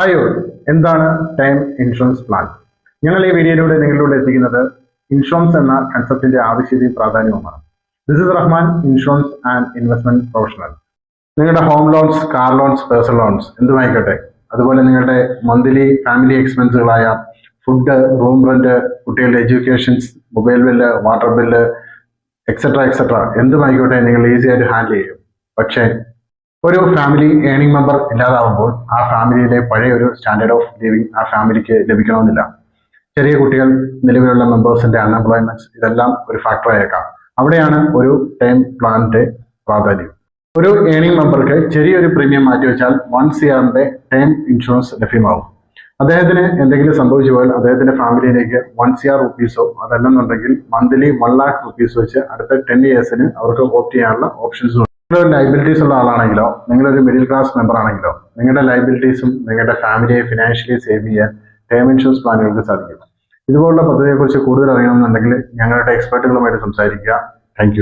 ഹായോ എന്താണ് time insurance plan ഞങ്ങൾ ഈ വീഡിയോയിലൂടെ നിങ്ങളിലൂടെ എത്തിക്കുന്നത് ഇൻഷുറൻസ് എന്ന കൺസെപ്റ്റിന്റെ ആവശ്യതയും പ്രാധാന്യവുമാണ്. This is Rahman insurance and investment professional നിങ്ങളുടെ home loans car loans personal loans എന്തുമായിക്കോട്ടെ? അതുപോലെ നിങ്ങളുടെ മന്ത്ലി ഫാമിലി എക്സ്പെൻസുകളായ ഫുഡ് റൂം റെന്റ് കുട്ടികളുടെ educations mobile bill water bill etcetera etcetera എന്തുമായിക്കോട്ടെ? നിങ്ങൾ ഈസിയായിട്ട് ഹാൻഡിൽ ചെയ്യും. പക്ഷേ ഒരു ഫാമിലി ഏണിംഗ് മെമ്പർ ഇല്ലാതാവുമ്പോൾ ആ ഫാമിലിയിലെ പഴയ ഒരു സ്റ്റാൻഡേർഡ് ഓഫ് ലിവിങ് ആ ഫാമിലിക്ക് ലഭിക്കണമെന്നില്ല. ചെറിയ കുട്ടികൾ നിലവിലുള്ള മെമ്പേഴ്സിന്റെ അൺഎംപ്ലോയ്മെന്റ് ഇതെല്ലാം ഒരു ഫാക്ടർ ആയേക്കാം. അവിടെയാണ് ഒരു ടൈം പ്ലാനിന്റെ പ്രാധാന്യം. ഒരു ഏണിംഗ് മെമ്പർക്ക് ചെറിയൊരു പ്രീമിയം മാറ്റിവെച്ചാൽ വൺ സിയറിന്റെ ടൈം ഇൻഷുറൻസ് ലഭ്യമാവും. അദ്ദേഹത്തിന് എന്തെങ്കിലും സംഭവിച്ചു പോയാൽ അദ്ദേഹത്തിന്റെ ഫാമിലിയിലേക്ക് വൺ സി ആർ റുപ്പീസോ അതല്ലെന്നുണ്ടെങ്കിൽ മന്ത്ലി വൺ ലാക്ക് റുപ്പീസ് വെച്ച് അടുത്ത ടെൻ ഇയേഴ്സിന് അവർക്ക് ഓപ്റ്റ് ചെയ്യാനുള്ള ഓപ്ഷൻസ് നിങ്ങളൊരു ലൈബിലിറ്റീസ് ഉള്ള ആളാണെങ്കിലോ നിങ്ങളൊരു മിഡിൽ ക്ലാസ് മെമ്പർ ആണെങ്കിലോ നിങ്ങളുടെ ലൈബിലിറ്റീസും നിങ്ങളുടെ ഫാമിലിയെ ഫിനാൻഷ്യലി സേവ് ചെയ്യാൻ ടേം ഇൻഷുറൻസ് പ്ലാനുകൾക്ക് സാധിക്കും. ഇതുപോലുള്ള പദ്ധതിയെക്കുറിച്ച് കൂടുതൽ അറിയണമെന്നുണ്ടെങ്കിൽ ഞങ്ങളുടെ എക്സ്പെർട്ടുകളുമായിട്ട് സംസാരിക്കുക. താങ്ക്